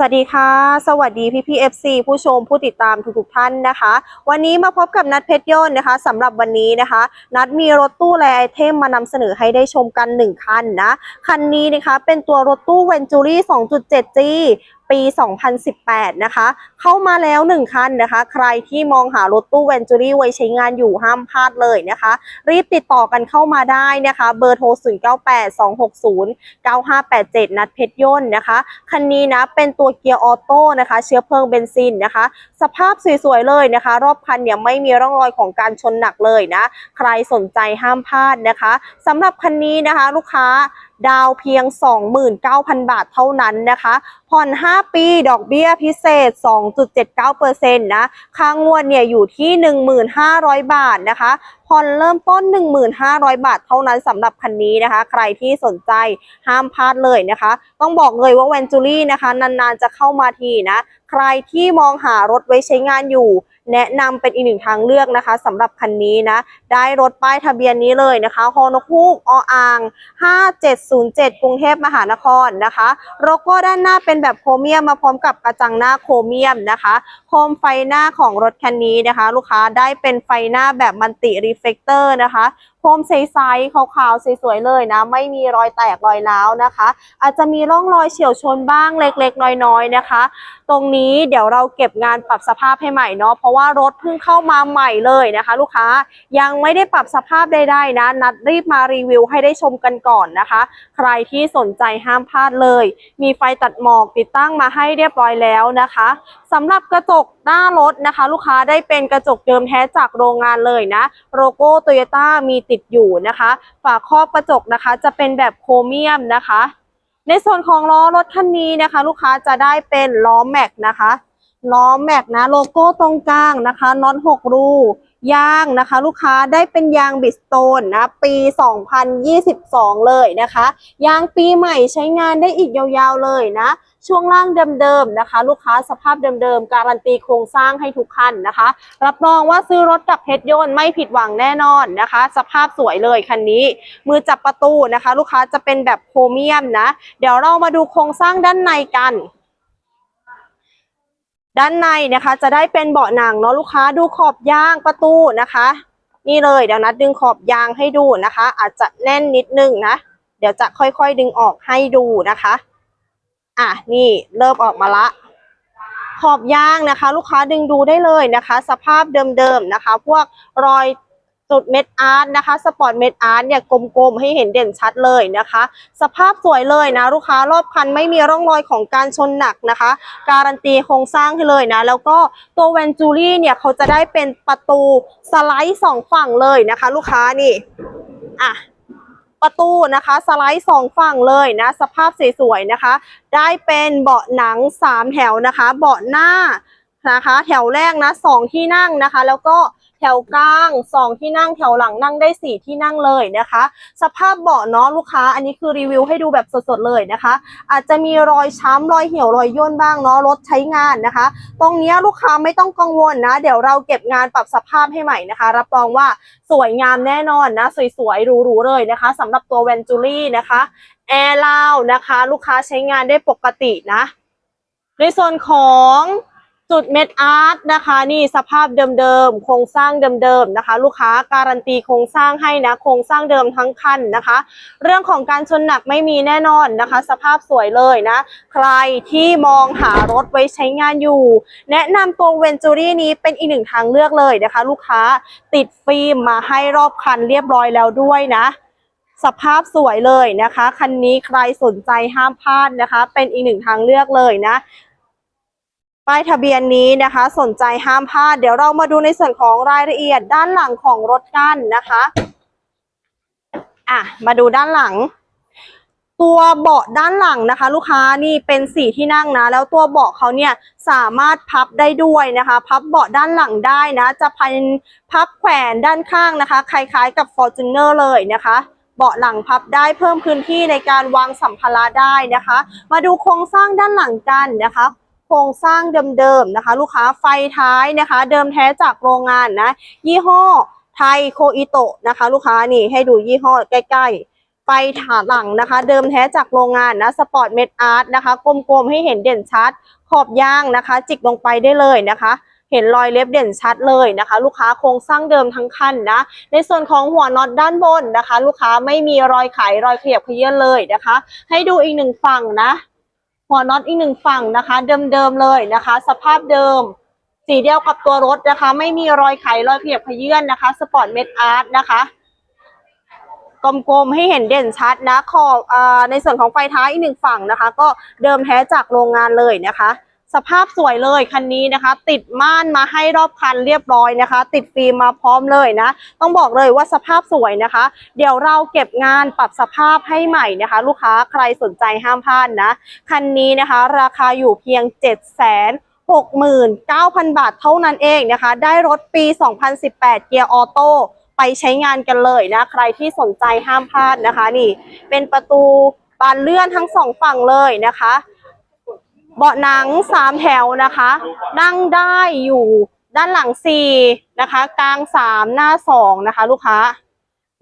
สวัสดีค่ะ สวัสดีพี่พีเอฟซีผู้ชมผู้ติดตามทุกๆท่านนะคะ วันนี้มาพบกับนัดเพชรยนต์นะคะสำหรับวันนี้นะคะ นัดมีรถตู้แลไอเทมมานำเสนอให้ได้ชมกัน 1 คันนะ คันนี้นะคะเป็นตัวรถตู้เวนจูรี่ 2.7G ปี 2018 นะคะ เข้ามาแล้ว 1 คันนะคะ ใครที่มองหารถตู้เวนจูรี่ไว้ใช้งานอยู่ห้ามพลาดเลยนะคะ รีบติดต่อกันเข้ามาได้นะคะ เบอร์โทร 0982609587 นัดเพชรยนต์นะคะ คันนี้นะ เป็นตัวเกียร์ออโต้นะคะ เชื้อเพลิงเบนซินนะคะ สภาพสวยๆเลยนะคะ รอบคันเนี่ยไม่มีร่องรอยของการชนหนักเลยนะ ใครสนใจห้ามพลาดนะคะสำหรับคันนี้นะคะลูกค้า ดาวเพียง 29,000 บาทเท่านั้นนะคะ ผ่อน 5 ปีดอกเบี้ยพิเศษ 2.79%นะค่างวดเนี่ยอยู่ที่ 1,500 บาทนะคะ ผ่อนเริ่มต้น 1,500 บาทเท่านั้นสำหรับคันนี้นะคะ ใครที่สนใจห้ามพลาดเลยนะคะ ต้องบอกเลยว่าแวนจูรี่นะคะ นานๆจะเข้ามาทีนะ ใครที่มองหารถไว้ใช้งานอยู่ แนะนำเป็นอีกหนึ่งทางเลือกนะคะสำหรับคันนี้นะ ได้รถป้ายทะเบียนนี้เลยนะคะฮอนคูกออ่าง 5707 กรุงเทพมหานครนะคะโลโก้ด้านหน้าเป็นแบบโครเมียมมาพร้อมกับกระจังหน้าโครเมียมนะคะโคมไฟหน้าของรถคันนี้นะคะ ลูกค้าได้เป็นไฟหน้าแบบมันติรีเฟกเตอร์นะคะโคมใสๆขาวๆสวยๆเลยนะ ไม่มีรอยแตกรอยร้าวนะคะ อาจจะมีร่องรอยเฉียวชนบ้างเล็กๆ น้อยๆนะคะ ตรงนี้เดี๋ยวเราเก็บงานปรับสภาพให้ใหม่เนาะเพราะว่ารถเพิ่งเข้ามาใหม่เลยนะคะ ลูกค้ายังไม่ได้ปรับสภาพใดๆนะ นัดรีบมารีวิวให้ได้ชมกันก่อนนะคะ ใครที่สนใจห้ามพลาดเลย มีไฟตัดหมอกติดตั้งมาให้เรียบร้อยแล้วนะคะสำหรับกระจก หน้ารถนะคะ ลูกค้าได้เป็นกระจกเดิมแท้จากโรงงานเลยนะโลโก้โตโยต้ามีติดอยู่นะคะ ฝาครอบกระจกนะคะ จะเป็นแบบโครเมียมนะคะ ในส่วนของล้อรถคันนี้นะคะ ลูกค้าจะได้เป็นล้อแม็กนะคะล้อแม็กนะโลโก้ตรงกลางนะคะน็อตหกรู ยางนะคะ ลูกค้าได้เป็นยางบิสโตนนะปี 2022 เลยนะคะ ยางปีใหม่ใช้งานได้อีกยาวๆเลยนะ ช่วงล่างเดิมๆนะคะ ลูกค้าสภาพเดิมๆ การันตีโครงสร้างให้ทุกคันนะคะ รับรองว่าซื้อรถกับเพชรยนต์ไม่ผิดหวังแน่นอนนะคะ สภาพสวยเลยคันนี้ มือจับประตูนะคะ ลูกค้าจะเป็นแบบโครเมียมนะ เดี๋ยวเรามาดูโครงสร้างด้านในกัน ด้านในนะคะจะได้เป็นเบาะหนังเนาะลูกค้าดูขอบยางประตูนะคะ นี่เลยเดี๋ยวนัดดึงขอบยางให้ดูนะคะ อาจจะแน่นนิดนึงนะ เดี๋ยวจะค่อยๆดึงออกให้ดูนะคะ อะนี่เริ่มออกมาละ ขอบยางนะคะ ลูกค้าดึงดูได้เลยนะคะ สภาพเดิมๆนะคะ พวกรอย จุดเม็ดอาร์ตนะคะสปอร์ตเม็ดอาร์ตเนี่ยกลมๆให้เห็นเด่นชัดเลยนะคะ สภาพสวยเลยนะลูกค้ารอบคันไม่มีร่องรอยของการชนหนักนะคะ การันตีโครงสร้างให้เลยนะ แล้วก็ตัวแวนจูรี่เนี่ยเขาจะได้เป็นประตูสไลด์สองฝั่งเลยนะคะ ลูกค้านี่อะประตูนะคะสไลด์สองฝั่งเลยนะ สภาพสวยๆนะคะ ได้เป็นเบาะหนังสามแถวนะคะ เบาะหน้านะคะ แถวแรกนะสองที่นั่งนะคะ แล้วก็ แถวกลางสองที่นั่งแถวหลังนั่งได้สี่ที่นั่งเลยนะคะ สภาพเบาะเนาะลูกค้า อันนี้คือรีวิวให้ดูแบบสดๆเลยนะคะ อาจจะมีรอยช้ำรอยเหี่ยวรอยย่นบ้างเนาะรถใช้งานนะคะ ตรงเนี้ยลูกค้าไม่ต้องกังวลนะ เดี๋ยวเราเก็บงานปรับสภาพให้ใหม่นะคะ รับรองว่าสวยงามแน่นอนนะ สวยๆหรูๆเลยนะคะสำหรับตัวแวนจูรี่นะคะแอร์ลาวนะคะ ลูกค้าใช้งานได้ปกตินะในส่วนของ จุดเม็ดอาร์ตนะคะนี่สภาพเดิมๆโครงสร้างเดิมๆนะคะ ลูกค้าการันตีโครงสร้างให้นะโครงสร้างเดิมทั้งคันนะคะ เรื่องของการชนหนักไม่มีแน่นอนนะคะ สภาพสวยเลยนะ ใครที่มองหารถไว้ใช้งานอยู่ แนะนำตัวเวนจูรี่นี้เป็นอีกหนึ่งทางเลือกเลยนะคะ ลูกค้าติดฟิล์มมาให้รอบคันเรียบร้อยแล้วด้วยนะสภาพสวยเลยนะคะ คันนี้ใครสนใจห้ามพลาดนะคะ เป็นอีกหนึ่งทางเลือกเลยนะ ป้ายทะเบียนนี้นะคะ สนใจห้ามพลาด เดี๋ยวเรามาดูในส่วนของรายละเอียดด้านหลังของรถกันนะคะอะมาดูด้านหลัง ตัวเบาะด้านหลังนะคะ ลูกค้านี่เป็นสี่ที่นั่งนะ แล้วตัวเบาะเขาเนี่ยสามารถพับได้ด้วยนะคะ พับเบาะด้านหลังได้นะ จะเป็นพับแขวนด้านข้างนะคะคล้ายๆกับ Fortuner เลยนะคะเบาะหลังพับได้เพิ่มพื้นที่ในการวางสัมภาระได้นะคะ มาดูโครงสร้างด้านหลังกันนะคะ โครงสร้างเดิมๆนะคะ ลูกค้าไฟท้ายนะคะ เดิมแท้จากโรงงานนะ ยี่ห้อไทยโคอิโตะนะคะ ลูกค้านี่ให้ดูยี่ห้อใกล้ ๆไฟถาหลังนะคะ เดิมแท้จากโรงงานนะสปอร์ตเมดอาร์ตนะคะกลมๆให้เห็นเด่นชัด ขอบยางนะคะ จิกลงไปได้เลยนะคะ เห็นรอยเล็บเด่นชัดเลยนะคะ ลูกค้าโครงสร้างเดิมทั้งคันนะ ในส่วนของหัวน็อตด้านบนนะคะ ลูกค้าไม่มีรอยไขรอยเขยับเขยื้อนเลยนะคะ ให้ดูอีกหนึ่งฝั่งนะ หัวน็อตอีกหนึ่งฝั่งนะคะ เดิมๆเลยนะคะ สภาพเดิม สีเดียวกับตัวรถนะคะ ไม่มีรอยไขรอยเขยับเขยื้อนนะคะสปอร์ตเมดอาร์ตนะคะกลมๆให้เห็นเด่นชัดนะขอบอ่าในส่วนของไฟท้ายอีกหนึ่งฝั่งนะคะ ก็เดิมแท้จากโรงงานเลยนะคะ สภาพสวยเลยคันนี้นะคะ ติดม่านมาให้รอบคันเรียบร้อยนะคะ ติดฟิล์มมาพร้อมเลยนะ ต้องบอกเลยว่าสภาพสวยนะคะ เดี๋ยวเราเก็บงานปรับสภาพให้ใหม่นะคะ ลูกค้าใครสนใจห้ามพลาดนะคันนี้นะคะ ราคาอยู่เพียง7 6 9 0 0 0 บาทเท่านั้นเองนะคะ ได้รถปี 2018 เกียร์ออโต้ไปใช้งานกันเลยนะ ใครที่สนใจห้ามพลาดนะคะ นี่ เป็นประตูบานเลื่อนทั้งสองฝั่งเลยนะคะ เบาะหนังสามแถวนะคะ นั่งได้อยู่ด้านหลังสี่นะคะ กลางสามหน้าสองนะคะ ลูกค้า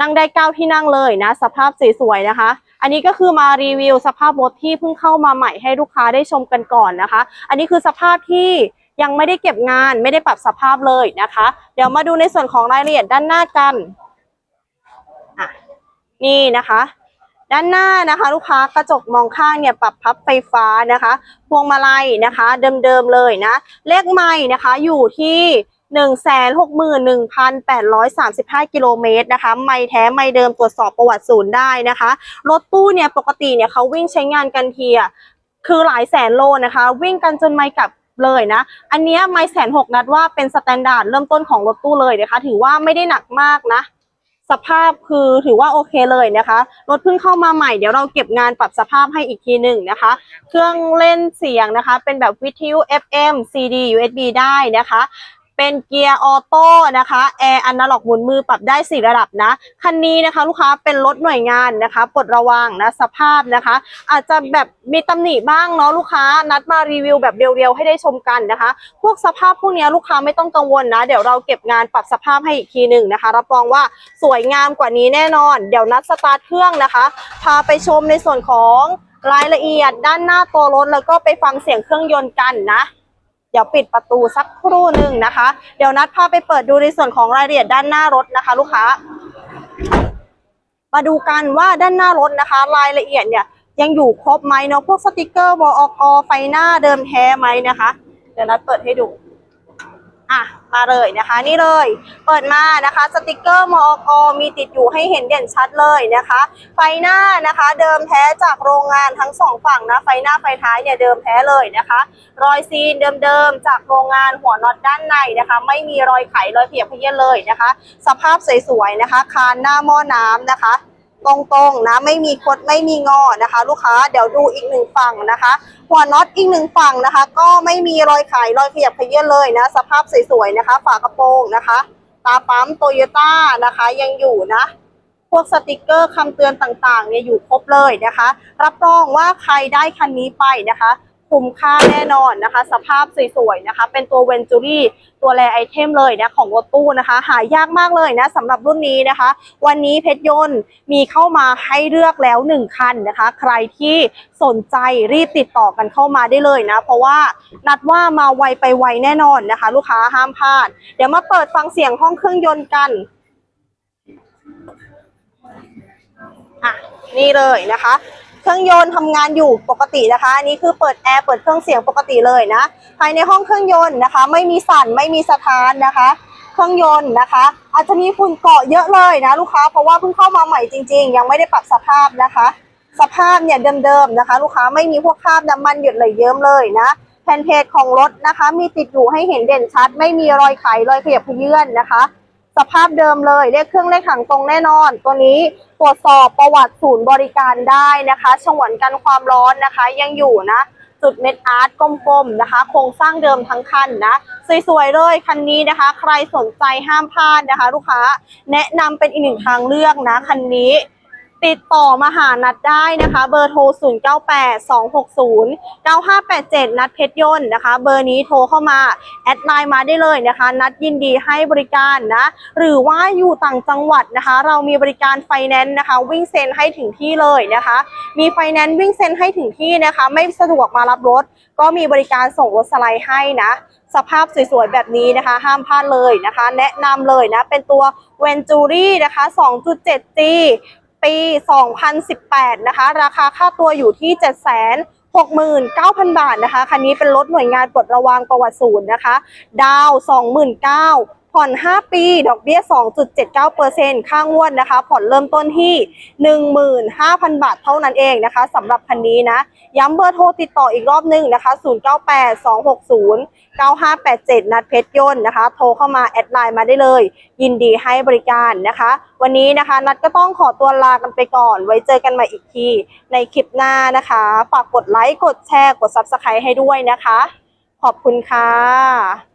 นั่งได้เก้าที่นั่งเลยนะ สภาพสวยๆนะคะ อันนี้ก็คือมารีวิวสภาพรถที่เพิ่งเข้ามาใหม่ให้ลูกค้าได้ชมกันก่อนนะคะ อันนี้คือสภาพที่ยังไม่ได้เก็บงานไม่ได้ปรับสภาพเลยนะคะ เดี๋ยวมาดูในส่วนของรายละเอียดด้านหน้ากัน นี่นะคะ ด้านหน้านะคะลูกค้ากระจกมองข้างเนี่ยปรับพับไฟฟ้านะคะ พวงมาลัยนะคะ เดิมๆเลยนะเลขไม้นะคะอยู่ที่161,835กิโลเมตรนะคะ ไม่แท้ไม่เดิมตรวจสอบประวัติศูนย์ได้นะคะ รถตู้เนี่ยปกติเนี่ยเขาวิ่งใช้งานกันทีอะคือหลายแสนโลนะคะ วิ่งกันจนไม่กลับเลยนะ อันเนี้ยไม่แสนหกนัดว่าเป็นสแตนดาร์ดเริ่มต้นของรถตู้เลยนะคะ ถือว่าไม่ได้หนักมากนะ สภาพคือถือว่าโอเคเลยนะคะรถเพิ่งเข้ามาใหม่เดี๋ยวเราเก็บงานปรับสภาพให้อีกทีหนึ่งนะคะ เครื่องเล่นเสียงนะคะ เป็นแบบวิทยุ FM CD USB ได้นะคะ เป็นเกียร์ออโต้นะคะแอร์อนาล็อกหมุนมือปรับได้ 4 ระดับนะ คันนี้นะคะลูกค้าเป็นรถหน่วยงานนะคะปลดระวังนะสภาพนะคะ อาจจะแบบมีตำหนิบ้างเนาะลูกค้านัดมารีวิวแบบเรียวๆให้ได้ชมกันนะคะ พวกสภาพพวกนี้ลูกค้าไม่ต้องกังวลนะ เดี๋ยวเราเก็บงานปรับสภาพให้อีกทีหนึ่งนะคะ รับรองว่าสวยงามกว่านี้แน่นอน เดี๋ยวนัดสตาร์ทเครื่องนะคะ พาไปชมในส่วนของรายละเอียดด้านหน้าตัวรถแล้วก็ไปฟังเสียงเครื่องยนต์กันนะ เดี๋ยวปิดประตูสักครู่หนึ่งนะคะ เดี๋ยวนัดพาไปเปิดดูในส่วนของรายละเอียดด้านหน้ารถนะคะ ลูกค้า มาดูกันว่าด้านหน้ารถนะคะ รายละเอียดเนี่ยยังอยู่ครบไหมเนาะพวกสติกเกอร์วออกไฟหน้าเดิมแท้ไหมนะคะ เดี๋ยวนัดเปิดให้ดู อะมาเลยนะคะ นี่เลย เปิดมานะคะ สติกเกอร์มอกมีติดอยู่ให้เห็นเด่นชัดเลยนะคะ ไฟหน้านะคะ เดิมแท้จากโรงงานทั้งสองฝั่งนะ ไฟหน้าไฟท้ายเนี่ยเดิมแท้เลยนะคะ รอยซีนเดิมๆจากโรงงานหัวน็อตด้านในนะคะ ไม่มีรอยไขรอยเขียบเพี้ยนเลยนะคะ สภาพสวยๆนะคะ คานหน้าหม้อน้ำนะคะตรงๆนะไม่มีคดไม่มีงอนะคะ ลูกค้าเดี๋ยวดูอีกหนึ่งฝั่งนะคะ หัวน็อตอีกหนึ่งฝั่งนะคะ ก็ไม่มีรอยไขรอยขยับเขยื้อนเลยนะ สภาพสวยๆนะคะ ฝากระโปรงนะคะ ตาปั๊มโตโยต้านะคะยังอยู่นะ พวกสติกเกอร์คำเตือนต่างๆเนี่ยอยู่ครบเลยนะคะ รับรองว่าใครได้คันนี้ไปนะคะ คุ้มค่าแน่นอนนะคะ สภาพสวยๆนะคะ เป็นตัวเวนจูรี่ตัวแรไอเทมเลยนะของรถตู้นะคะ หายากมากเลยนะสำหรับรุ่นนี้นะคะ วันนี้เพชรยนต์มีเข้ามาให้เลือกแล้วหนึ่งคันนะคะ ใครที่สนใจรีบติดต่อกันเข้ามาได้เลยนะ เพราะว่านัดว่ามาไวไปไวแน่นอนนะคะ ลูกค้าห้ามพลาด เดี๋ยวมาเปิดฟังเสียงห้องเครื่องยนต์กันอะนี่เลยนะคะ เครื่องยนต์ทำงานอยู่ปกตินะคะอันนี่คือเปิดแอร์เปิดเครื่องเสียงปกติเลยนะ ภายในห้องเครื่องยนต์นะคะ ไม่มีสั่นไม่มีสะท้านนะคะ เครื่องยนต์นะคะ อาจจะมีฝุ่นเกาะเยอะเลยนะลูกค้าเพราะว่าเพิ่งเข้ามาใหม่จริง ๆ ยังไม่ได้ปรับสภาพนะคะ สภาพเนี่ยเดิมๆนะคะ ลูกค้าไม่มีพวกคราบน้ำมันหยดไหลเยิ้มเลยนะแผ่นเพจของรถนะคะ มีติดอยู่ให้เห็นเด่นชัด ไม่มีรอยไขรอยขยับเขยื่อนนะคะ สภาพเดิมเลยเลขเครื่องเลขถังตรงแน่นอน ตัวนี้ตรวจสอบประวัติศูนย์บริการได้นะคะฉงวนกันความร้อนนะคะ ยังอยู่นะ จุดเม็ดอาร์ตกลมๆนะคะ โครงสร้างเดิมทั้งคันนะ สวยๆเลยคันนี้นะคะ ใครสนใจห้ามพลาดนะคะ ลูกค้า แนะนำเป็นอีกหนึ่งทางเลือกนะคันนี้ ติดต่อมาหานัดได้นะคะ เบอร์โทร 0982609587 นัดเพชรยนต์นะคะ เบอร์นี้โทรเข้ามา แอดไลน์มาได้เลยนะคะ นัดยินดีให้บริการนะ หรือว่าอยู่ต่างจังหวัดนะคะ เรามีบริการไฟแนนซ์นะคะ วิ่งเซ็นให้ถึงที่เลยนะคะ มีไฟแนนซ์วิ่งเซ็นให้ถึงที่นะคะ ไม่สะดวกมารับรถ ก็มีบริการส่งรถสไลด์ให้นะ สภาพสวยๆแบบนี้นะคะ ห้ามพลาดเลยนะคะ แนะนำเลยนะ เป็นตัวเวนจูรี่นะคะ 2.7G ปี 2018 นะคะ ราคาค่าตัวอยู่ที่ 769,000 บาทนะคะ คันนี้เป็นรถหน่วยงานปลดระวางประวัติศูนย์นะคะ ดาว 29,000 ผ่อน 5 ปี ดอกเบี้ย 2.79%ค่างวดนะคะ ผ่อนเริ่มต้นที่ 15,000 บาทเท่านั้นเองนะคะสำหรับคันนี้นะ ย้ำเบอร์โทรติดต่ออีกรอบหนึงนะคะ 0982609587 นัดเพชรยนต์นะคะ โทรเข้ามาแอดไลน์มาได้เลย ยินดีให้บริการนะคะ วันนี้นะคะนัดก็ต้องขอตัวลากันไปก่อน ไว้เจอกันใหม่อีกที ในคลิปหน้านะคะ ฝากกดไลค์ กดแชร์ กด Subscribe ให้ด้วยนะคะ ขอบคุณค่ะ